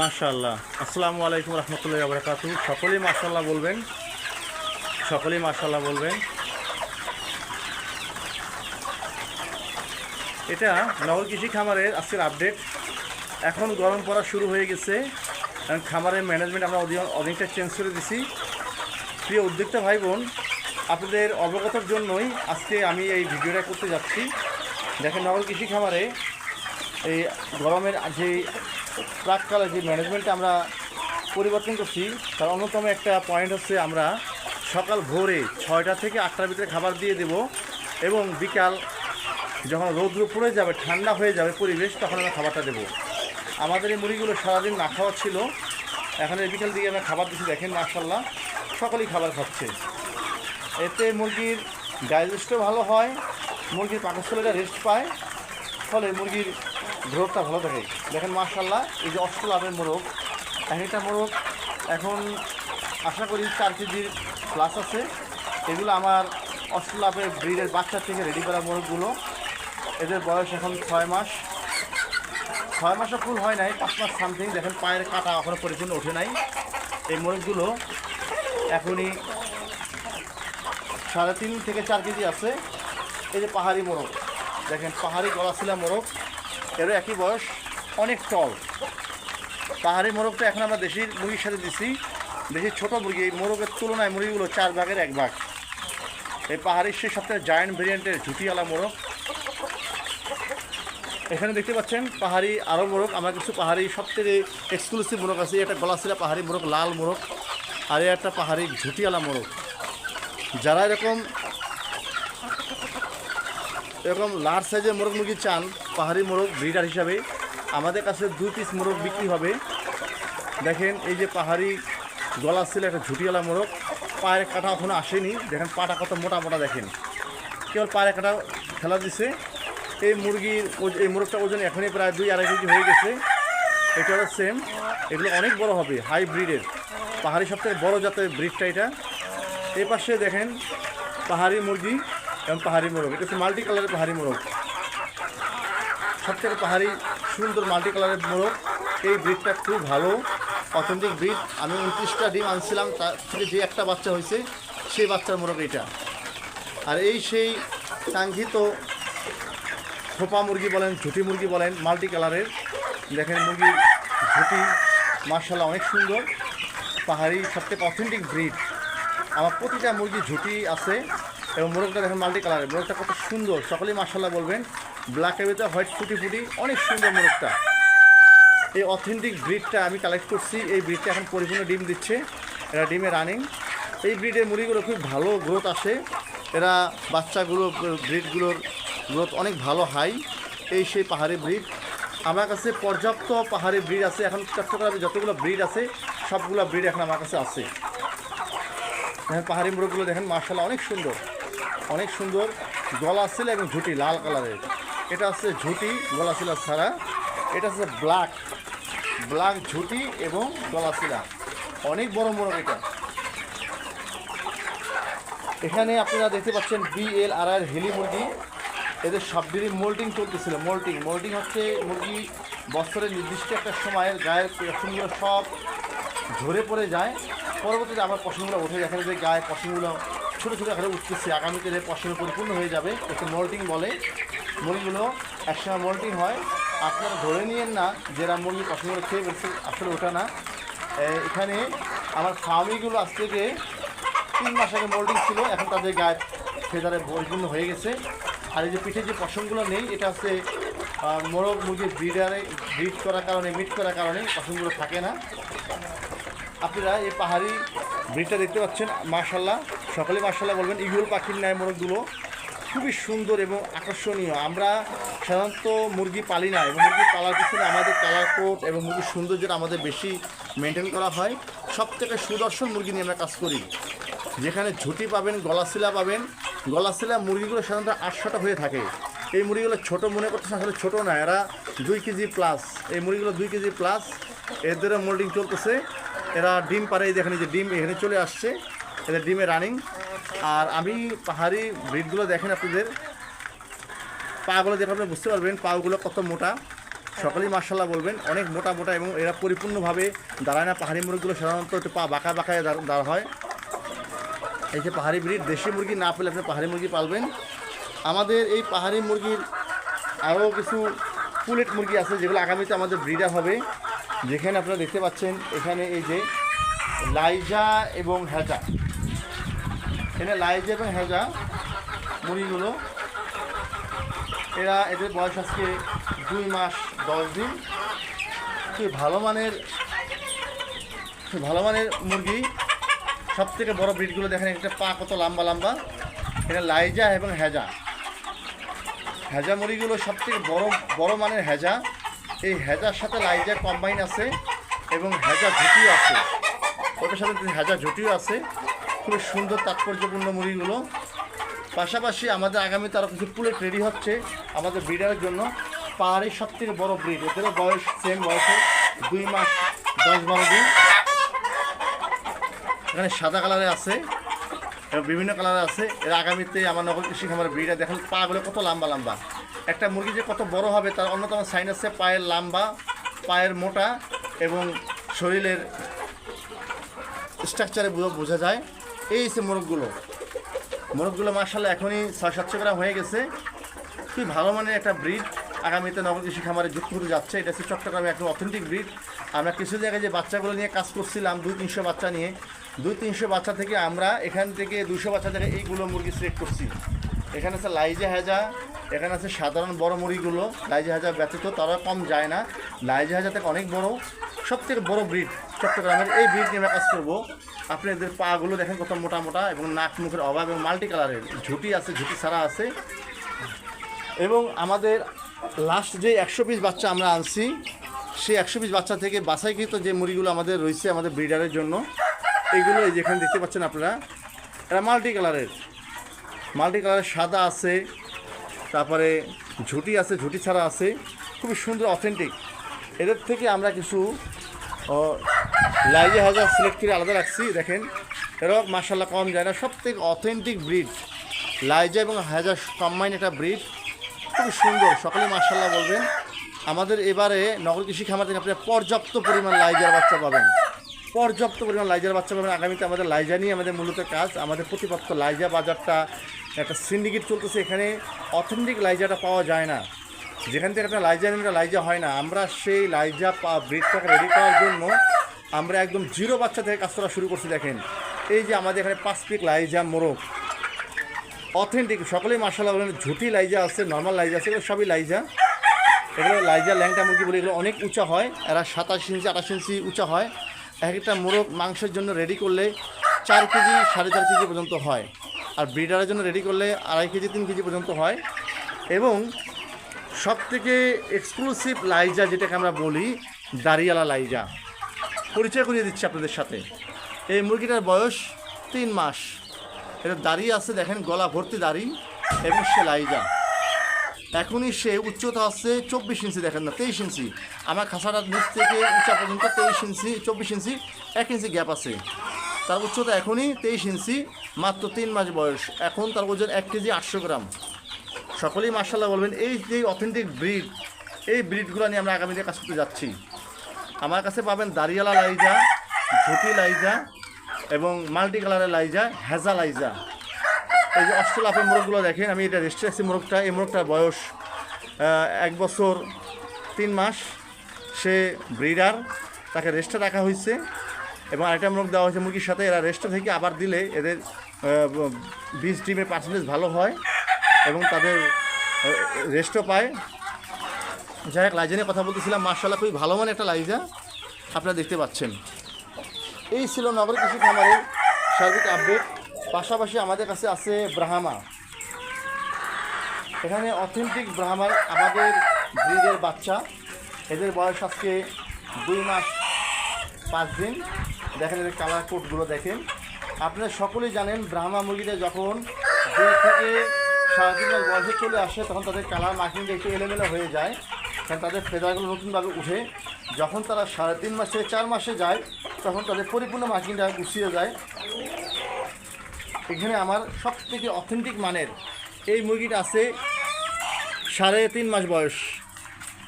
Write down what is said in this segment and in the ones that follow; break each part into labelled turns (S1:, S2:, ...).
S1: মাশাল্লাহ আসসালামু আলাইকুম রহমতুল্লাহ বরকাতু সকলেই মাশাল্লাহ বলবেন? সকলেই মাশাল্লাহ বলবেন? এটা নগর কৃষি খামারের আজকের আপডেট এখন গরম পড়া শুরু হয়ে গেছে। কারণ খামারের ম্যানেজমেন্ট আমরা অনেকটা চেঞ্জ করে দিছি। প্রিয় উদ্যোক্তা ভাই বোন আপনাদের অবগতর জন্যই আজকে আমি এই ভিডিওটা করতে যাচ্ছি। দেখেন নগর কৃষি খামারে এই গরমের যে প্রাককালে যে ম্যানেজমেন্টটা আমরা পরিবর্তন করছি, তার অন্যতম একটা পয়েন্ট হচ্ছে আমরা সকাল ভোরে ছয়টা থেকে আটটার ভিতরে খাবার দিয়ে দেব এবং বিকাল যখন রৌদ্র পড়ে যাবে, ঠান্ডা হয়ে যাবে পরিবেশ, তখন আমরা খাবারটা দেবো। আমাদের এই মুড়িগুলো সারাদিন না খাওয়া ছিল, এখন এই বিকাল দিকে আমরা খাবার দিচ্ছি, দেখেন মার্শাল্লাহ সকলেই খাবার খাচ্ছে। এতে মুরগির ডাইজেস্টও ভালো হয়, মুরগির পাকস্থলীটা রেস্ট পায়, ফলে মুরগির গ্রোথটা ভালো থাকে। দেখেন মার্শাল্লাহ এই যে অষ্ট লাভের মোরগ এক একটা মোরগ এখন আশা করি চার কেজির প্লাস আছে। এগুলো আমার অষ্টলাভের ব্রিডের বাচ্চা থেকে রেডি করা মোরগগুলো এদের বয়স এখন ছয় মাস। ছয় মাসও ফুল হয় নাই, পাঁচ মাস সামথিং দেখেন পায়ের কাটা এখনও পরিপূর্ণ ওঠে নাই। এই মোরগগুলো এখনই সাড়ে তিন থেকে চার কেজি আছে। এই যে পাহাড়ি মোরগ দেখেন পাহাড়ি গলাশিলা মোরগ এরও একই বয়স, অনেক টল পাহাড়ি মোরগটা এখন আমরা দেশির মুরগির সাথে দিছি। দেশির ছোটো মুরগি, এই মোরগের তুলনায় মুরগিগুলো চার ভাগের এক ভাগ। এই পাহাড়ির সেই সবথেকে জায়েন্ট ভেরিয়েন্টের ঝুটিওয়ালা মোরগ। এখানে দেখতে পাচ্ছেন পাহাড়ি আরও মোরগ। আমার কিছু পাহাড়ি সবথেকে এক্সক্লুসিভ মোরগ আছে। এটা গলাশিলা পাহাড়ি মোরগ, লাল মোরগ। আর একটা পাহাড়ি ঝুটিওয়ালা মোরগ। যারা এরকম এরকম লার্জ সাইজের মোরগ মুরগি চান, পাহাড়ি মোরগ, ব্রিডার হিসাবে, আমাদের কাছে দু পিস মোরগ বিক্রি হবে। দেখেন, এই যে পাহাড়ি গলা ছিল একটা ঝুটিওয়ালা মোরগ, পায়ের কাটা এখনও আসেনি। দেখেন, পাটা কত মোটা মোটা দেখেন। কেবল পায়ের কাটা খেলা দিছে। এই মুরগির এই মোরগটা ওজন এখনই প্রায় দুই আড়াই কেজি হয়ে গেছে। এটা হলো সেম এগুলো অনেক বড় হবে হাই ব্রিডের পাহাড়ি সবথেকে বড় জাতের ব্রিডটা এটা। এই পাশে দেখেন, পাহাড়ি মুরগি। এবং পাহাড়ি মোরগ। এটা হচ্ছে মাল্টি কালারের পাহাড়ি মোরগ। সবথেকে পাহাড়ি সুন্দর মাল্টি কালারের মোরগ। এই ব্রিডটা খুব ভালো অথেন্টিক ব্রিড আমি উনত্রিশটা ডিম আনছিলাম, তার থেকে যে একটা বাচ্চা হয়েছে, সেই বাচ্চার মোরগ এটা আর এই সেই কাঙ্ক্ষিত খোপা মুরগি বলেন, ঝুটি মুরগি বলেন, মাল্টি কালারের। দেখেন মুরগির ঝুটি মার্শাল্লাহ অনেক সুন্দর। পাহাড়ি সবথেকে অথেন্টিক ব্রিড আমার প্রতিটা মুরগি ঝুটি আছে। এবং মোরগটা দেখেন মাল্টি কালারের মোরগটা কত সুন্দর। সকলেই মার্শাল্লাহ বলবেন। ব্ল্যাকের ভিতরে হোয়াইট ফুটি ফুটি। অনেক সুন্দর মোরগটা। এই অথেন্টিক ব্রিডটা আমি কালেক্ট করছি। এই ব্রিডটা এখন পরিপূর্ণ ডিম দিচ্ছে। এরা ডিমে রানিং এই ব্রিডের মুড়িগুলো খুব ভালো গ্রোথ আসে। এরা বাচ্চাগুলো ব্রিডগুলোর গ্রোথ অনেক ভালো হাই এই সেই পাহাড়ি ব্রিড আমার কাছে পর্যাপ্ত পাহাড়ি ব্রিড আছে। এখন চট্টগ্রামে যতগুলো ব্রিড আছে, সবগুলো ব্রিড এখন আমার কাছে আছে। দেখেন পাহাড়ি মোরগগুলো দেখেন মার্শাল্লাহ অনেক সুন্দর। অনেক সুন্দর গলা ছিল এবং ঝুটি, লাল কালারের। এটা হচ্ছে ঝুটি গলা শিলা ছাড়া। এটা হচ্ছে ব্ল্যাক ব্ল্যাক ঝুটি এবং গলা শিলা অনেক বড় বড় এটা। এখানে আপনারা দেখতে পাচ্ছেন বিএল আর আর হেলি মুরগি। এদের সবদিনই মোল্টিং চলতেছিল মোল্টিং মোল্টিং হচ্ছে মুরগি বছরের নির্দিষ্ট একটা সময়ের গায়ের পশমগুলো সব ঝরে পড়ে যায়। পরবর্তীতে আবার পশমগুলো উঠে দেখা যায় যে গায়ে পশমগুলো ছোটো ছোটো আকারে উঠতেছে। আগামীতে যে পশমে পরিপূর্ণ হয়ে যাবে। একে মোল্টিং বলে। মুরগিগুলো একসময় মোল্টিং হয়। আপনারা ধরে নিয়েন না, যেরা মুরগি পশমগুলো খেয়ে ফেলছে, আসলে ওঠা না। এখানে আমার ফার্মিগুলো আজ থেকে তিন মাস আগে মোল্ডিং ছিল। এখন তাদের গায়ে ফেদারে পরিপূর্ণ হয়ে গেছে। আর এই যে পিঠে যে পশমগুলো নেই, এটা হচ্ছে মোরগ মুরগির ব্রিডারে ব্রিড করার কারণে মিট করার কারণে পশমগুলো থাকে না। আপনারা এই পাহাড়ি ব্রিডটা দেখতে পাচ্ছেন মার্শাল্লাহ সকলে মার্শাল্লাহ বলবেন ইগুল পাখির ন্যায় মোরগগুলো খুবই সুন্দর এবং আকর্ষণীয়। আমরা সাধারণত মুরগি পালি না এবং মুরগি পালার পিছনে আমাদের কালার কোট এবং মুরগির সৌন্দর্যটা আমাদের বেশি মেনটেন করা হয়। সব থেকে সুদর্শন মুরগি নিয়ে আমরা কাজ করি। যেখানে ঝুটি পাবেন, গলাশিলা পাবেন। গলাশিলা মুরগিগুলো সাধারণত আটশোটা হয়ে থাকে। এই মুরগিগুলো ছোট মনে করতেছে আসলে ছোটো না, এরা দুই কেজি প্লাস এই মুরগিগুলো দুই কেজি প্লাস এদেরও মোল্ডিং চলতেছে। এরা ডিম পারে দেখেন যে ডিম এখানে চলে আসছে। এদের ডিমে রানিং আর আমি পাহাড়ি ব্রিডগুলো দেখেন আপনাদের। পাগুলো দেখে আপনি বুঝতে পারবেন পাগুলো কত মোটা। সকলেই মার্শাল্লাহ বলবেন, অনেক মোটা মোটা এবং এরা পরিপূর্ণভাবে দাঁড়ায় না পাহাড়ি মুরগিগুলো সাধারণত একটু পা বাঁকা বাঁকায় দাঁড়- হয়। এই যে পাহাড়ি ব্রিড দেশি মুরগি না পেলে আপনি পাহাড়ি মুরগি পালবেন। আমাদের এই পাহাড়ি মুরগির আরও কিছু পুলেট মুরগি আছে, যেগুলো আগামীতে আমাদের ব্রিডার হবে। যেখানে আপনারা দেখতে পাচ্ছেন, এখানে এই যে লাইজা এবং হ্যাজা। এখানে লাইজা এবং হেজা মুরগিগুলো এরা এদের বয়স আজকে দুই মাস, দশ দিন। খুবই ভালো মানের ভালো মানের মুরগি। সব থেকে বড় ব্রিডগুলো দেখেন, একটা পা কত লম্বা লম্বা। এটা লাইজা এবং হেজা। হেজা মুরগিগুলো সব থেকে বড় বড় মানের হেজা। এই হেজার সাথে লাইজা কম্বাইন আছে এবং হেজা ঝুটিও আছে। ওটার সাথে হেজা ঝুটিও আছে। খুবই সুন্দর, তাৎপর্যপূর্ণ মুরগিগুলো পাশাপাশি আমাদের আগামীতে আরও কিছু পুলেট রেডি হচ্ছে আমাদের ব্রিডারের জন্য। পাহাড়ের সব থেকে বড়ো ব্রিড, এদেরও বয়স সেম বয়সে, দুই মাস, দশ বারো দিন। এখানে সাদা কালারে আছে, এবং বিভিন্ন কালারে আছে। এর আগামীতে আমার নগর কৃষি খামার ব্রিডার দেখেন, পাগুলো কত লম্বা লম্বা। একটা মুরগি যে কত বড় হবে তার অন্যতম সাইন আছে পায়ের লম্বা, পায়ের মোটা এবং শরীরের স্ট্রাকচারে বোঝা যায়। এই সে মোরগগুলো। মোরগগুলো মার্শাল্লাহ এখনই ছয়, সাতশো গ্রাম হয়ে গেছে। খুবই ভালো মানের একটা ব্রিড। আগামীতে নগর কৃষি খামারে যুক্ত হতে যাচ্ছে। এটা হচ্ছে চট্টগ্রামে একটা অথেন্টিক ব্রিড আমরা কিছু জায়গায় যে বাচ্চাগুলো নিয়ে কাজ করছিলাম, দুই, তিনশো বাচ্চা নিয়ে, দুই, তিনশো বাচ্চা থেকে আমরা এখান থেকে দুশো বাচ্চা থেকে এইগুলো মুরগি সিলেক্ট করছি। এখানে আছে লাইজা হাজা, এখানে আছে সাধারণ বড় মুরগিগুলো। লাইজা হাজা ব্যতীত তারা কম যায় না। লাইজা হাজা থেকে অনেক বড় সব থেকে বড় ব্রিড চট্টগ্রামের এই ব্রিড নিয়ে কাজ করব। আপনি এদের পাগুলো দেখেন কত মোটা মোটা এবং নাক মুখের অভাব এবং মাল্টি কালারের ঝুটি আছে, ঝুটি ছাড়া আছে। এবং আমাদের লাস্ট যে একশো পিস বাচ্চা আমরা আনছি, সেই একশো পিস বাচ্চা থেকে বাছাইকৃত যে মুড়িগুলো আমাদের রয়েছে আমাদের ব্রিডারের জন্য, এইগুলো এই যেখানে দেখতে পাচ্ছেন আপনারা, এরা মাল্টি কালারের মাল্টি কালারের সাদা আছে, তারপরে ঝুটি আছে, ঝুটি ছাড়া আছে। খুবই সুন্দর অথেন্টিক এদের থেকে আমরা কিছু লাইজে হাজার সিলেক্ট করে আলাদা রাখছি, দেখেন। এরাও মার্শাল্লাহ কম যায় না সব থেকে অথেন্টিক ব্রিড লাইজা এবং হাজার কম্বাইন একটা ব্রিড খুব সুন্দর, সকলে মার্শাল্লাহ বলবেন। আমাদের এবারে নগর কৃষি খামার থেকে আপনারা পর্যাপ্ত পরিমাণ লাইজার বাচ্চা পাবেন। পর্যাপ্ত পরিমাণ লাইজার বাচ্চা পাবেন। আগামীতে আমাদের লাইজা নিয়ে আমাদের মূলত কাজ, আমাদের প্রতিপক্ষ লাইজা বাজারটা, একটা সিন্ডিকেট চলতেছে এখানে। অথেন্টিক লাইজাটা পাওয়া যায় না। যেখান থেকে একটা লাইজা নিয়ে লাইজা হয় না। আমরা সেই লাইজা ব্রিডটাকে রেডি করার জন্য আমরা একদম জিরো বাচ্চা থেকে কাজ করা শুরু করছি, দেখেন। এই যে আমাদের এখানে পাঁচ পিক লাইজা মোরগ। অথেন্টিক, সকলেই মার্শাল্লাহ বলেন, ঝুটি লাইজা আছে, নর্মাল লাইজা আছে, এগুলো সবই লাইজা। এগুলো লাইজা ল্যাংটা মুরগি বলে এগুলো অনেক উঁচা হয়, এরা সাতাশ ইঞ্চি, আঠাশ ইঞ্চি উঁচা হয়। এক একটা মোরগ মাংসের জন্য রেডি করলে চার কেজি সাড়ে চার কেজি পর্যন্ত হয়। আর ব্রিডারের জন্য রেডি করলে আড়াই কেজি, তিন কেজি পর্যন্ত হয়। এবং সব থেকে এক্সক্লুসিভ লাইজা যেটাকে আমরা বলি, দাড়িয়ালা লাইজা। পরিচয় করিয়ে দিচ্ছি আপনাদের সাথে। এই মুরগিটার বয়স তিন মাস। এটা দাঁড়িয়ে আছে, দেখেন, গলা ভর্তি দাড়ি এবং সে লাইজা এখনই সে উচ্চতা আছে চব্বিশ ইঞ্চি, দেখেন না, তেইশ ইঞ্চি। আমার খাসাটার নিচ থেকে উঁচা পর্যন্ত তেইশ ইঞ্চি, চব্বিশ ইঞ্চি, এক ইঞ্চি গ্যাপ আছে। তার উচ্চতা এখনই তেইশ ইঞ্চি, মাত্র তিন মাস বয়স। এখন তার ওজন এক কেজি আটশো গ্রাম। সকলেই মার্শাল্লাহ বলবেন, এই যে অথেন্টিক ব্রিড এই ব্রিডগুলো নিয়ে আমরা আগামীতে কাজ করতে যাচ্ছি। আমার কাছে পাবেন দাঁড়িয়ালা লাইজা ঝুটি লাইজা এবং মাল্টি কালারের লাইজা, হেজা লাইজা। এই যে অস্ট্রেলাপের মোরগগুলো দেখেন, আমি এটা রেস্টে আছি মোরগটা। এই মোরগটার বয়স এক বছর তিন মাস। সে ব্রিডার, তাকে রেস্টে রাখা হয়েছে এবং আরেকটা মোরগ দেওয়া হয়েছে মুরগির সাথে। এরা রেস্টে থেকে আবার দিলে এদের বীজ, ডিমের পার্সেন্টেজ ভালো হয় এবং তাদের রেস্টও পায়। যাই হোক লাইজা নিয়ে কথা বলতেছিলাম মার্শাল্লাহ খুবই ভালো মানে একটা লাইজা। আপনারা দেখতে পাচ্ছেন। এই ছিল নগর কৃষি খামারের সার্বিক আপডেট পাশাপাশি আমাদের কাছে আছে ব্রাহ্মা। এখানে অথেন্টিক ব্রাহ্মার আমাদের ব্রিডের বাচ্চা। এদের বয়স আজকে দুই মাস পাঁচ দিন। দেখেন এদের কালার কোডগুলো দেখেন। আপনারা সকলেই জানেন, ব্রাহ্মা মুরগিটা যখন দুই থেকে সাড়ে তিন বয়সে চলে আসে, তখন তাদের কালার মার্কিংটা একটু এলোমেলো হয়ে যায়। কারণ তাদের ফেদারগুলো নতুনভাবে উঠে, যখন তারা সাড়ে তিন মাস থেকে চার মাসে যায়, তখন তাদের পরিপূর্ণ মার্কিংটা গুছিয়ে যায় এখানে আমার সব থেকে অথেন্টিক মানের এই মুরগিটা আছে সাড়ে তিন মাস বয়স।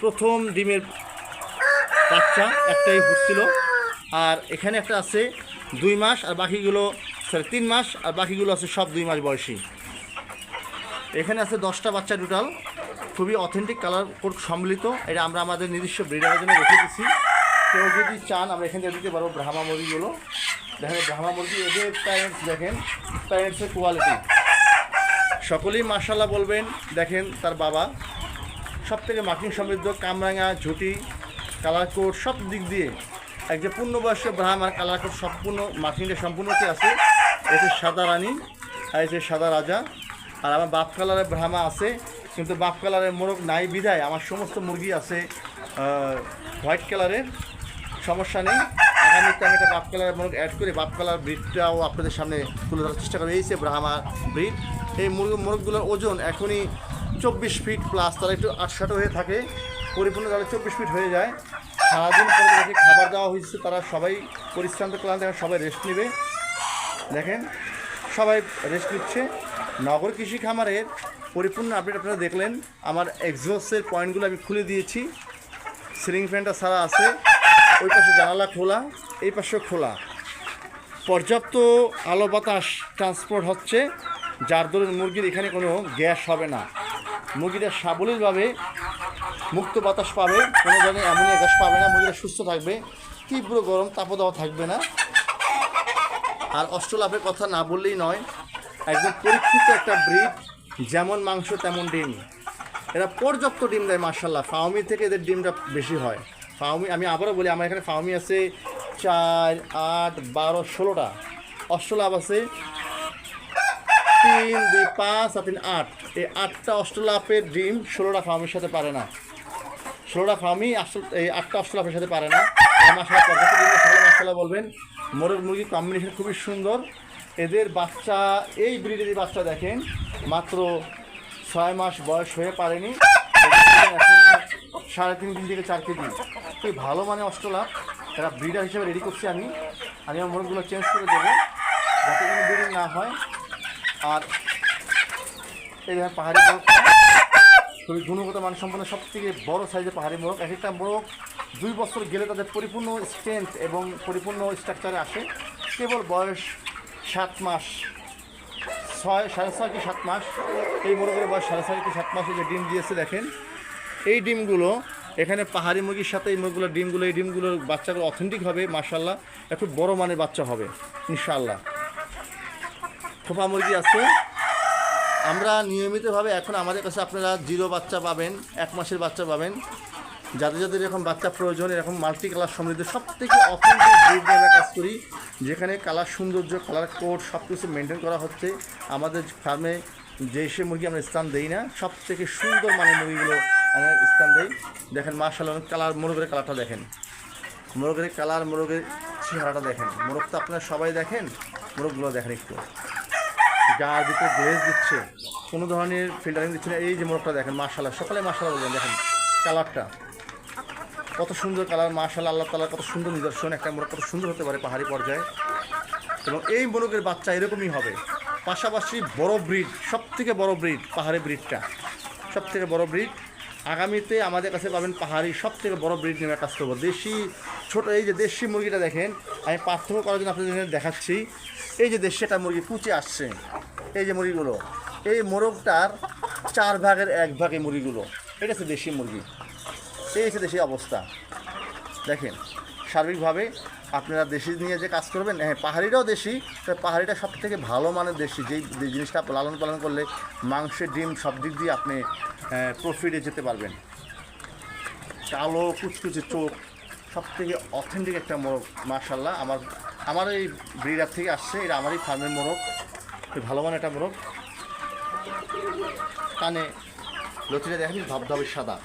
S1: প্রথম ডিমের বাচ্চা, একটাই ফুটছিল আর এখানে একটা আছে দুই মাস, আর বাকিগুলো সরি তিন মাস, আর বাকিগুলো আছে সব দুই মাস বয়সী। এখানে আছে দশটা বাচ্চা টোটাল খুবই অথেন্টিক কালার কোড সম্মিলিত। এটা আমরা আমাদের নিজস্ব ব্রিডারের জন্য রেখে দিচ্ছি কেউ যদি চান, আমরা এখান থেকে দিতে পারব ব্রাহ্মা মুরগিগুলো। দেখেন ব্রাহ্মা মুরগি, এদের প্যারেন্টস দেখেন প্যারেন্টসের কোয়ালিটি সকলেই মার্শাল্লাহ বলবেন, দেখেন তার বাবা। সব থেকে মার্কিং সমৃদ্ধ কামরাঙা, ঝুটি কালার কোড সব দিক দিয়ে। এক যে পূর্ণবয়স্ক ব্রাহ্মার কালার কোড সম্পূর্ণ মার্কিংটা সম্পূর্ণতে আছে। এতে সাদা রানী আর এতে সাদা রাজা। আর আমার বাপ কালারের ব্রাহ্মা আছে। কিন্তু বাপ কালারের মোরগ নাই বিধায় আমার সমস্ত মুরগি আছে হোয়াইট কালারের, সমস্যা নেই। আগামীতে আমি একটা বাপ কালার মোরগ অ্যাড করে বাপ কালার ব্রিডটাও আপনাদের সামনে তুলে ধরার চেষ্টা এই যে ব্রাহ্মা ব্রিড এই মুরগ, মোরগগুলোর ওজন এখনই চব্বিশ ফিট প্লাস তারা একটু আটসাটো হয়ে থাকে, পরিপূর্ণ তাহলে চব্বিশ ফিট হয়ে যায়। সারাদিন পরে তাদেরকে খাবার দেওয়া হয়েছে, তারা সবাই পরিশ্রান্ত ক্লান্ত, সবাই রেস্ট নেবে। দেখেন, সবাই রেস্ট নিচ্ছে। নগর কৃষি খামারের পরিপূর্ণ আপডেট আপনারা দেখলেন। আমার এক্সস্টের পয়েন্টগুলো আমি খুলে দিয়েছি। সিলিং ফ্যানটা সারা আছে। ওই পাশে জানালা খোলা, এই পাশেও খোলা। পর্যাপ্ত আলো বাতাস ট্রান্সপোর্ট হচ্ছে। যার দরুন মুরগির এখানে কোনো গ্যাস হবে না। মুরগিটা সাবলীলভাবে মুক্ত বাতাস পাবে। কোনো ধরনের অ্যামোনিয়া গ্যাস পাবে না। মুরগিরা সুস্থ থাকবে। তীব্র গরম, তাপদাহ থাকবে না। আর অষ্টলাভের কথা না বললেই নয় একদম পরীক্ষিত একটা ব্রিড যেমন মাংস তেমন ডিম। এরা পর্যাপ্ত ডিম দেয় মার্শাল্লাহ ফাউমি থেকে এদের ডিমটা বেশি হয়। ফাউমি আমি আবারও বলি, আমার এখানে ফাউমি আছে চার, আট, বারো, ষোলোটা। অষ্টলাভ আছে তিন, দুই, পাঁচ আর তিন, আট। এই আটটা অষ্টলাভের ডিম ষোলোটা ফাউমির সাথে পারে না। ষোলোটা আসল এই আটটা অষ্টলাভের সাথে পারে না। মাসালা পর্যাপ্ত ডিম বলবেন। মোরগ মুরগি কম্বিনেশন খুবই সুন্দর। এদের বাচ্চা, এই ব্রিডের বাচ্চা দেখেন, মাত্র ছয় মাস বয়স হয়ে পারেনি। সাড়ে তিন দিন থেকে চার কেজি। খুবই ভালো মানে অষ্টলাভ এরা ব্রিডার হিসেবে রেডি করছি আমি আমি আমার মোরগগুলো চেঞ্জ করে দেবো, যাতে কোনো ব্রিডিং না হয়। আর এই দেখেন পাহাড়ি মোরগ। খুবই গুণগত মানসম্পন্ন সব থেকে বড়ো সাইজের পাহাড়ি মোরগ। এক একটা মোরগ দুই বছর গেলে তাদের পরিপূর্ণ স্ট্রেংথ এবং পরিপূর্ণ স্ট্রাকচারে আসে। কেবল বয়স সাত মাস। ছয়, সাড়ে ছয় কি সাত মাস? এই মোরগের বয়স সাড়ে ছয় কি সাত মাসে যে ডিম দিয়েছে দেখেন। এই ডিমগুলো এখানে পাহাড়ি মুরগির সাথে এই মুরগুলো ডিমগুলো, এই ডিমগুলোর বাচ্চাগুলো অথেন্টিক হবে মার্শাল্লাহ একটু বড় মানের বাচ্চা হবে ইনশাল্লাহ খোপা মুরগি আছে। আমরা নিয়মিতভাবে এখন আমাদের কাছে আপনারা জিরো বাচ্চা পাবেন, এক মাসের বাচ্চা পাবেন। যাদের যাদের এরকম বাচ্চা প্রয়োজন, এরকম মাল্টি কালার সমৃদ্ধ সব থেকে অথেন্টিক আমরা কাজ করি, যেখানে কালার সৌন্দর্য কালার কোড সব কিছু মেনটেন করা হচ্ছে। আমাদের ফার্মে যে সে মুরগি আমরা স্থান দেই না সব থেকে সুন্দর মানের মুরগিগুলো আমরা স্থান দেই। দেখেন মার্শাল কালার মোরগের কালারটা দেখেন। মোরগের কালার মোরগের চেহারাটা দেখেন। মোরগ তো আপনারা সবাই দেখেন, মোরগগুলো দেখেন একটু। গার ভিতরে গ্লেজ দিচ্ছে, কোনো ধরনের ফিল্টারিং দিচ্ছে না। এই যে মোরগটা দেখেন মার্শাল্লাহ সকালে মার্শাল্লাহ বলবেন, দেখেন। কালারটা। কত সুন্দর কালার মার্শাল্লাহ আল্লাহ তালার কত সুন্দর নিদর্শন। একটা মোরগ কত সুন্দর হতে পারে পাহাড়ি পর্যায়ে। এবং এই মোরগের বাচ্চা এরকমই হবে। পাশাপাশি বড় ব্রিড সব থেকে বড় ব্রিড, পাহাড়ি ব্রিডটা। সব থেকে বড় ব্রিড। আগামীতে আমাদের কাছে পাবেন পাহাড়ি সব থেকে বড় ব্রিড নিয়ে কাজ করব। দেশি, ছোটো, এই যে দেশি মুরগিটা দেখেন, আমি পার্থক্য করার জন্য আপনাদের দেখাচ্ছি। এই যে দেশি একটা মুরগি কুচে আসছে। এই যে মুরগিগুলো। এই মোরগটার চার ভাগের এক ভাগে মুরগিগুলো। এটা হচ্ছে দেশি মুরগি। এই হচ্ছে দেশি অবস্থা। দেখেন, সার্বিকভাবে আপনারা দেশি নিয়ে যে কাজ করবেন হ্যাঁ পাহাড়িটাও দেশি, তবে পাহাড়িটা সব থেকে ভালো মানের দেশি। যেই জিনিসটা লালন পালন করলে মাংসের ডিম সব দিক দিয়ে আপনি প্রফিটে যেতে পারবেন। কালো, কুচকুচে চোখ সব থেকে অথেন্টিক একটা মোরগ মার্শাল্লাহ আমার আমার এই ব্রিডার থেকে আসছে এটা আমারই ফার্মের মোরগ। খুব ভালো মানের একটা মোরগ। কানে লতিটা দেখেন ধবধবে সাদা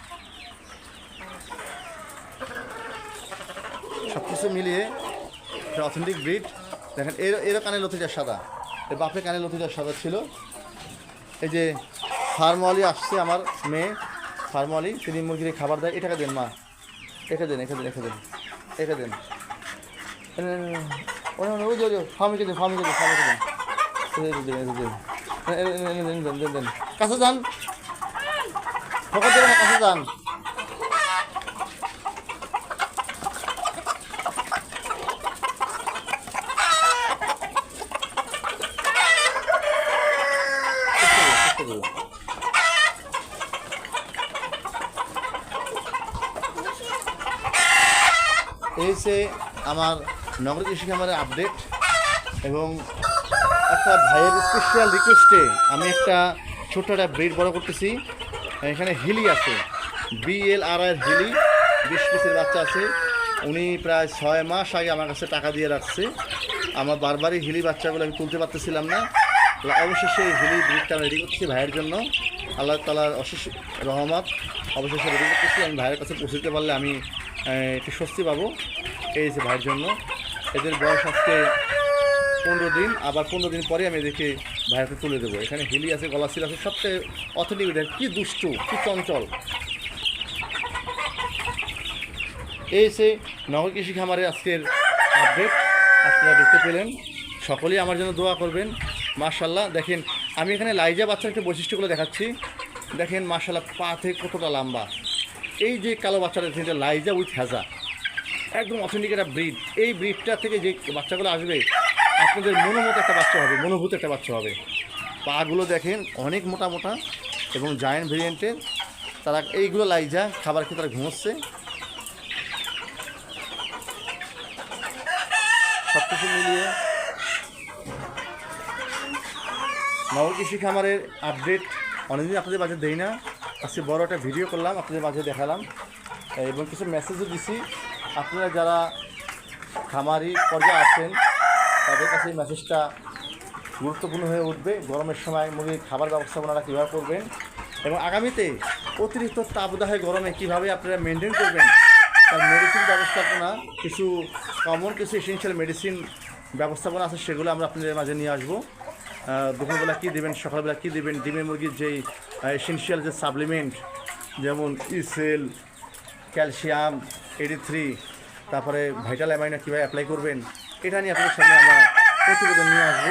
S1: সব কিছু মিলিয়ে অথেন্টিক ব্রিড দেখেন এর এরও কানে লতিটা সাদা এর বাপের কানে লতিটা সাদা ছিল এই যে ফার্মওয়ালি আসছে আমার মেয়ে ফার্মওয়ালি তিনি মুরগির খাবার দেয় এটাকে দেন মা এটা দেন এখানে দেন দেন এটা দেন ফার্মিকে দেন ফার্মিকে দেন ফার্মিকে দেন দেন দেন দেন কাছে যান ফকর দেবেন কাছে এই আমার নগর কৃষি খামারের আপডেট এবং একটা ভাইয়ের স্পেশাল রিকোয়েস্টে আমি একটা ছোট্ট একটা ব্রিড বড় করতেছি। এখানে হিলি আছে। বিএল আর হিলি, বিশ পিসের বাচ্চা আছে। উনি প্রায় ছয় মাস আগে আমার কাছে টাকা দিয়ে রাখছে। আমার বারবারই হিলি বাচ্চাগুলো আমি তুলতে পারতেছিলাম না। অবশেষে এই হিলি ব্রিডটা রেডি করছি ভাইয়ের জন্য। আল্লাহ তালার অশেষ রহমত। অবশেষে রেডি করতেছি। আমি ভাইয়ের কাছে পৌঁছে দিতে পারলে আমি একটু স্বস্তি পাবো। এই যে ভাইয়ের জন্য। এদের বয়স আজকে পনেরো দিন। আবার পনেরো দিন পরে আমি এদেরকে ভাইয়াকে তুলে দেবো। এখানে হিলি আছে গলাশিল আছে সবচেয়ে অথেন্টিক কি দুষ্টু, কি চঞ্চল। এই সে নগর কৃষি খামারের আজকের আপডেট আপনারা দেখতে পেলেন। সকলেই আমার জন্য দোয়া করবেন। মার্শাল্লাহ দেখেন, আমি এখানে লাইজা বাচ্চার একটা বৈশিষ্ট্যগুলো দেখাচ্ছি। দেখেন মার্শাল্লাহ পা থেকে কতটা লম্বা। এই যে কালো বাচ্চাটা, দেখেন লাইজা উইথ হ্যাজা একদম অথেন্টিক একটা ব্রিড এই ব্রিডটা থেকে যে বাচ্চাগুলো আসবে আপনাদের মনোমত একটা বাচ্চা হবে, মনোভূত একটা বাচ্চা হবে। পাগুলো দেখেন অনেক মোটা মোটা এবং জায়েন্ট ভেরিয়েন্টের তারা এইগুলো লাইজা খাবার খেয়ে তারা ঘুমোচ্ছে। সব কিছু মিলিয়ে নগর কৃষি খামারের আপডেট অনেকদিন আপনাদের মাঝে দেই না। আজকে বড় একটা ভিডিও করলাম, আপনাদের মাঝে দেখালাম। এবং কিছু মেসেজও দিছি। আপনারা যারা খামারি পর্যায়ে আছেন তাদের কাছে এই মেসেজটা গুরুত্বপূর্ণ হয়ে উঠবে। গরমের সময় মুরগির খাবার ব্যবস্থাপনাটা কীভাবে করবেন এবং আগামীতে অতিরিক্ত তাপদাহে গরমে কীভাবে আপনারা মেনটেন করবেন, তার মেডিসিন ব্যবস্থাপনা, কিছু কমন কিছু এসেন্সিয়াল মেডিসিন ব্যবস্থাপনা আছে, সেগুলো আমরা আপনাদের মাঝে নিয়ে আসব। দুপুরবেলা কী দেবেন, সকালবেলা কী দেবেন, ডিমের মুরগির যেই এসেন্সিয়াল যে সাপ্লিমেন্ট যেমন ইসেল, ক্যালসিয়াম এডি থ্রি তারপরে ভাইটাল অ্যামাইনা কীভাবে অ্যাপ্লাই করবেন এটা নিয়ে আপনাদের সামনে আমরা প্রতিবেদন নিয়ে আসব।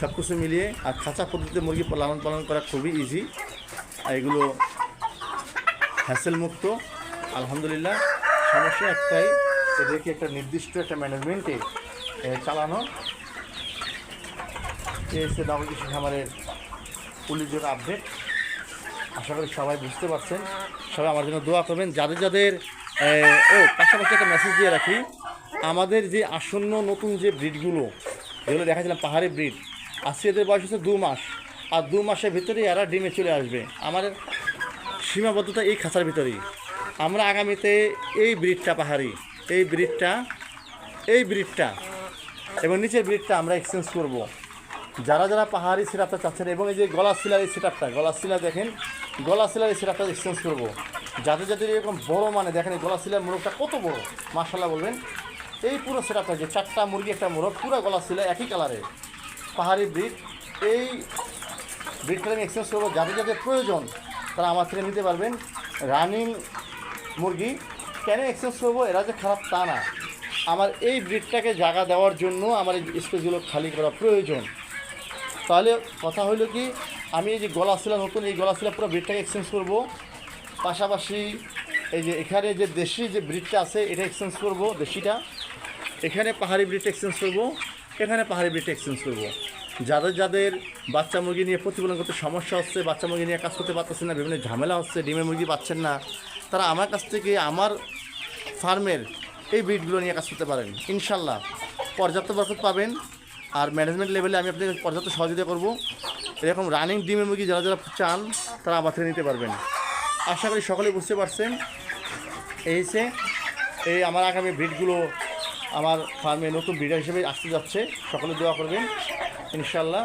S1: সব কিছু মিলিয়ে আর খাঁচা পদ্ধতিতে মুরগি লালন পালন করা খুবই ইজি এগুলো হ্যাসেল মুক্ত আলহামদুলিল্লাহ। সমস্যা একটাই, এদেরকে একটা নির্দিষ্ট একটা ম্যানেজমেন্টে চালানো। এ হচ্ছে নগর কৃষি খামারের উল্লেখযোগ্য আপডেট আশা করি সবাই বুঝতে পারছেন। সবাই আমার জন্য দোয়া করবেন। যাদের যাদের ও, পাশাপাশি একটা মেসেজ দিয়ে রাখি। আমাদের যে আসন্ন নতুন যে ব্রিডগুলো, যেগুলো দেখাছিলাম পাহাড়ি ব্রিড, আজকে এদের বয়স হচ্ছে দু মাস। আর দু মাসের ভিতরে এরা ডিমে চলে আসবে। আমাদের সীমাবদ্ধতা এই খাঁচার ভিতরেই। আমরা আগামীতে এই ব্রিডটা পাহাড়ি, এই ব্রিডটা এই ব্রিডটা এবং নিচের ব্রিডটা আমরা এক্সচেঞ্জ করব। যারা যারা পাহাড়ি সিরাপটা চাচ্ছেন এবং এই যে গলা সিলার এই সিরাপটা গলা সিলা দেখেন গলা সিলার এই সিরাপটা এক্সচেঞ্জ করব। যাদের যাদের এরকম বড় মানে দেখেন এই গলা সিলার মোরগটা কত বড় মার্শাল্লাহ বলবেন। এই পুরো সেটআপটা যে চারটা মুরগি, একটা মোরগ, পুরো গলা সিলা একই কালারের পাহাড়ি ব্রিড এই ব্রিডটা আমি এক্সচেঞ্জ করব যাদের যাদের প্রয়োজন, তারা আমার থেকে নিতে পারবেন রানিং মুরগি। কেন এক্সচেঞ্জ করব? এরা যে খারাপ তা না। আমার এই ব্রিডটাকে জায়গা দেওয়ার জন্য আমার এই স্পেসগুলো খালি করা প্রয়োজন। তাহলে কথা হলো কি, আমি এই যে গলা শিলা নতুন এই গলা শিলা পুরো ব্রিডটাকে এক্সচেঞ্জ করব। পাশাপাশি এই যে এখানে যে দেশি যে ব্রিডটা আছে, এটা এক্সচেঞ্জ করব দেশিটা। এখানে পাহাড়ি ব্রিড এক্সচেঞ্জ করব, এখানে পাহাড়ি ব্রিড এক্সচেঞ্জ করব। যাদের যাদের বাচ্চা মুরগি নিয়ে প্রতিপালন করতে সমস্যা হচ্ছে, বাচ্চা মুরগি নিয়ে কাজ করতে পারতেছে না, বিভিন্ন ঝামেলা হচ্ছে, ডিমের মুরগি পাচ্ছেন না, তারা আমার কাছ থেকে আমার ফার্মের এই ব্রিডগুলো নিয়ে কাজ করতে পারেন। ইনশাল্লাহ পর্যাপ্ত বরকত পাবেন আর ম্যানেজমেন্ট লেভেলে আমি আপনাদের পর্যাপ্ত সহযোগিতা করব। এরকম রানিং ডিমের মুরগি যারা যারা চান, তারা আমার থেকে নিতে পারবেন। আশা করি সকলে বুঝতে পারছেন। এই হচ্ছে এই আমার আগামী ব্রিডগুলো আমার ফার্মে নতুন ব্রিডার হিসেবে আসতে যাচ্ছে। সকলে দোয়া করবেন ইনশাল্লাহ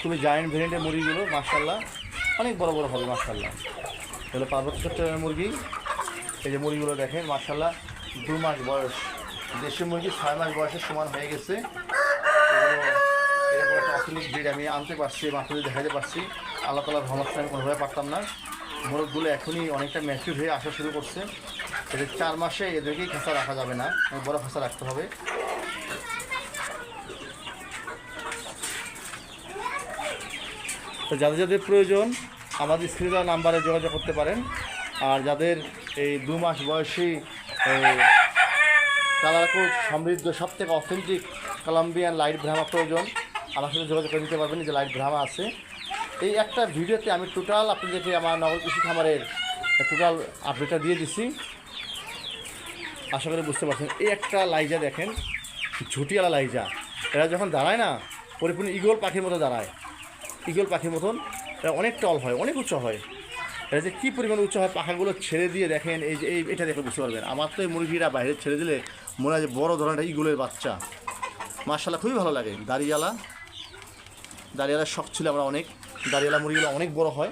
S1: খুবই জায়েন্ট ভেরিয়েন্টের মুরগিগুলো মার্শাল্লাহ অনেক বড় বড় হবে মার্শাল্লাহ তাহলে পার্বত্য চট্টগ্রামের মুরগি, এই যে মুরগিগুলো দেখেন মার্শাল্লাহ দু মাস বয়স। দেশি মুরগি ছয় মাস বয়সের সমান হয়ে গেছে। এরকম ব্রিড আমি আনতে পারছি আপনাদের দেখাতে পারছি। আল্লাহ তালার ভ্রমণ আমি কোনোভাবে পারতাম না। মোরগগুলো এখনই অনেকটা ম্যাচিউর হয়ে আসা শুরু করছে। এদের চার মাসে এদেরকেই খাঁচা রাখা যাবে না বড় খাঁচা রাখতে হবে। তো যাদের যাদের প্রয়োজন, আমাদের স্ক্রিনে দেওয়া নাম্বারে যোগাযোগ করতে পারেন। আর যাদের এই দু মাস বয়সী কালার কোড সমৃদ্ধ সব থেকে অথেন্টিক কলম্বিয়ান লাইট ভ্রামা প্রয়োজন আমার সাথে যোগাযোগ করে নিতে পারবেন যে লাইট ভ্রামা আছে। এই একটা ভিডিওতে আমি টোটাল আপনাদেরকে আমার নগর কৃষি খামারের টোটাল আপডেটটা দিয়ে দিচ্ছি আশা করি বুঝতে পারছেন, এই একটা লাইজা দেখেন ঝুটিয়ালা লাইজা। এরা যখন দাঁড়ায় না, পরিপূর্ণ ইগল পাখির মতো দাঁড়ায়। ইগল পাখির মতন, এরা অনেক টল হয়, অনেক উচ্চ হয়। এটা যে কী পরিমাণে উচ্চ হয়, পাখাগুলো ছেড়ে দিয়ে দেখেন, এই যে, এই, এটা দেখে বুঝতে পারবেন। আমার তো এই মুরগিরা বাইরে ছেড়ে দিলে মনে হয় যে বড়ো ধরনের ইগলের বাচ্চা। মার্শাল্লাহ খুবই ভালো লাগে। দাঁড়িয়ালা দাঁড়িয়ালার শখ ছিল আমরা অনেক। দাঁড়িয়ালা মুরগিগুলো অনেক বড় হয়।